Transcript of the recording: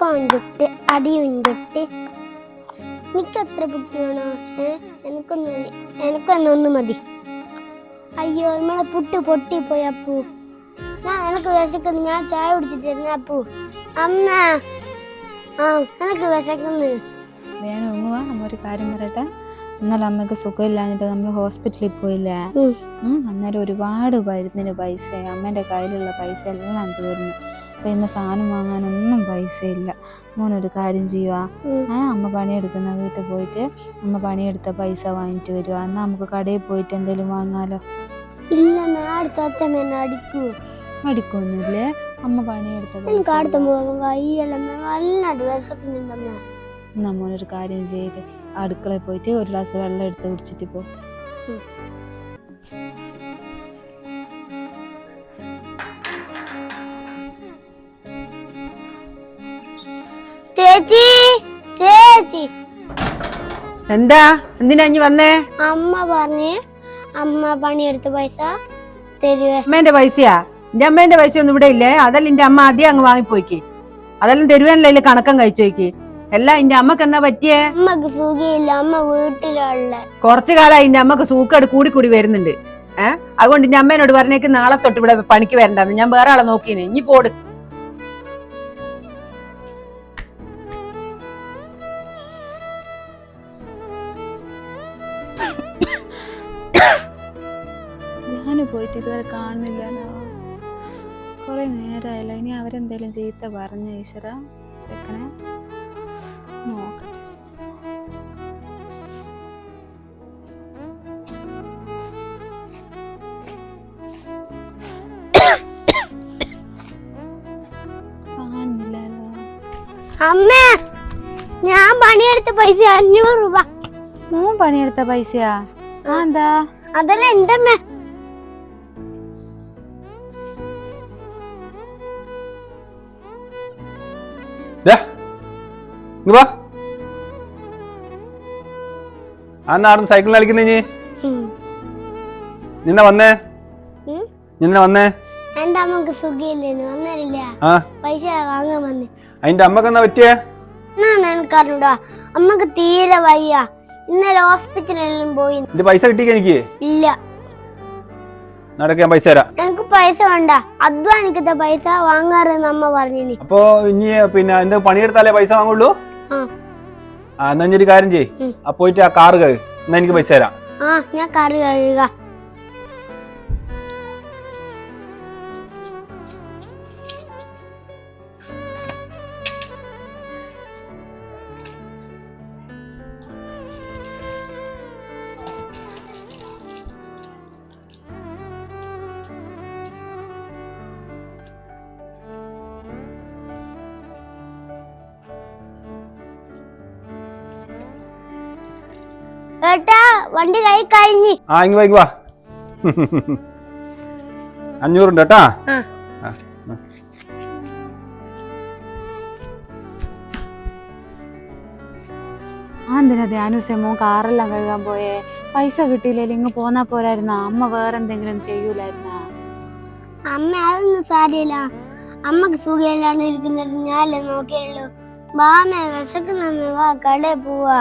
അപ്പം ചുട്ട് അടിയും എത്ര എനിക്കത്ര പുട്ട് ഏ എനിക്കൊന്നും എനിക്കൊന്നൊന്നും മതി. അയ്യോ നമ്മളെ പുട്ട് പൊട്ടിപ്പോയി അപ്പു. ഞാൻ എനിക്ക് വിശക്കുന്നു. ഞാൻ ചായ കുടിച്ചിട്ടിരുന്ന അപ്പു. അമ്മ. ആ എനിക്ക് വിശക്കുന്നു. ഞാൻ ഒങ്ങുവാ അമ്മ ഒരു കാര്യം പറയട്ടെ. ഇന്നലെ അമ്മയ്ക്ക് സുഖമില്ലാഞ്ഞിട്ട് നമ്മൾ ഹോസ്പിറ്റലിൽ പോയില്ലേ? അന്നേരം ഒരുപാട് മരുന്നിന് പൈസ അമ്മേന്റെ കയ്യിലുള്ള പൈസ എല്ലാം തീർന്നു അപ്പൊ ഇന്ന് സാധനം വാങ്ങാനൊന്നും പൈസ ഇല്ല മോനൊരു കാര്യം ചെയ്യുക. ആ അമ്മ പണിയെടുക്കുന്ന വീട്ടിൽ പോയിട്ട് അമ്മ പണിയെടുത്ത പൈസ വാങ്ങിട്ട് വരുക എന്നാൽ നമുക്ക് കടയിൽ പോയിട്ട് എന്തെങ്കിലും വാങ്ങാലോ? ഇല്ല അടിക്കൂ. അടിക്കൊന്നുമില്ലേ. അമ്മ പണിയെടുത്ത അടുത്ത വിശക്കുന്നുണ്ടമ്മ എന്നാ മോനൊരു കാര്യം ചെയ്ത് അടുക്കളയിൽ പോയിട്ട് ഒരു ഗ്ലാസ് വെള്ളം എടുത്ത് കുടിച്ചിട്ട് പോ. എന്താ? എന്തിനാ ഇനി വന്നേ? അമ്മ പറഞ്ഞ് അമ്മ പണിയെടുത്ത പൈസ തരുവേ. അമ്മേന്റെ പൈസയാ? എന്റെ അമ്മേന്റെ പൈസ ഒന്നും ഇവിടെ ഇല്ലേ? അതല്ല എന്റെ അമ്മ ആദ്യം അങ്ങ് വാങ്ങിപ്പോയിക്ക്. അതെല്ലാം തരുവാനല്ലേ കണക്കം കഴിച്ചോയ്ക്ക് എല്ലാം എന്റെ അമ്മയ്ക്ക് എന്നാ പറ്റിയേ? അമ്മയ്ക്ക് സുഖമില്ല അമ്മ വീട്ടിലുള്ള കുറച്ചു കാലായി എന്റെ അമ്മയ്ക്ക് സൂക്കേട് കൂടി കൂടി വരുന്നുണ്ട്. ഏഹ് അതുകൊണ്ട് എന്റെ അമ്മേനോട് പറഞ്ഞേക്ക് നാളെ തൊട്ട് ഇവിടെ പണിക്ക് വരണ്ടെന്ന്. ഞാൻ വേറെ ആളെ നോക്കീന്. ഇനി പോട്. പോയിട്ട് ഇതുവരെ കാണുന്നില്ലല്ലോ കുറെ നേരമായല്ലോ ഇനി അവരെന്തേലും ചീത്ത പറഞ്ഞ ഈശ്വര? ചെക്കനെ? നോക്കട്ടെ അമ്മ ഞാൻ പണിയെടുത്ത പൈസ അഞ്ഞൂറ് രൂപ. പണിയെടുത്ത പൈസയാ? ആ എന്താ? അതല്ല ഉണ്ടമ്മ ഇങ്ങ് വാ. അന്ന് ആടുന്ന് സൈക്കിളിൽ കളിക്കുന്ന നീ? നിന്നെ വന്നേ? നിന്നെ വന്നേ? എന്റെ അമ്മയ്ക്ക് സുഖമില്ലേനു വന്നില്ല പൈസ വാങ്ങാൻ വന്ന്. അതിന്റെ അമ്മയ്ക്ക് എന്നാ പറ്റിയേ എനിക്കറിഞ്ഞൂടാ അമ്മയ്ക്ക് തീരെ വയ്യ. ഇന്നലെ ഹോസ്പിറ്റലിലും പോയി. എന്റെ പൈസ കിട്ടിക്ക എനിക്ക്? ഇല്ല. നടക്കാൻ പൈസ തരാം. എനിക്ക് പൈസ വേണ്ട. അധ്വാനിക്കത്തെ പൈസ വാങ്ങാറെന്ന് അമ്മ പറഞ്ഞു അപ്പോ ഇനി പിന്നെ എന്റെ പണിയെടുത്താലേ പൈസ വാങ്ങുള്ളൂ? ആ. എന്നാ ഒരു കാര്യം ചെയ്യ്. ആ പോയിട്ട് ആ കാറ് കയറി എന്നാ എനിക്ക് പൈസ തരാം. ആ ഞാൻ കാർ കഴുകുക ഏട്ടാ വണ്ടി കൈ കഴിഞ്ഞു. ആ ഇങ്ങ് വാ ഇങ്ങ് വാ. അഞ്ഞൂറുണ്ട് കേട്ടാ? ആ. ആ, ആ. ആ എന്തിനാ ധ്യാനുസേ മോൻ കാറെല്ലാം കഴുകാൻ പോയേ? പൈസ കിട്ടിയില്ലെങ്കിൽ ഇങ്ങ് പോന്നാ പോരായിരുന്നാ? അമ്മ വേറെന്തെങ്കിലും ചെയ്യൂലായിരുന്നാ? അമ്മ അതൊന്നും സാരിയില്ല അമ്മയ്ക്ക് സുഖമില്ലാണ്ട് ഇരിക്കുന്നത് ഞാനല്ലേ നോക്കിയുള്ളൂ. ബാമ വിശക്കുന്ന വാ കടയിൽ പോവാ.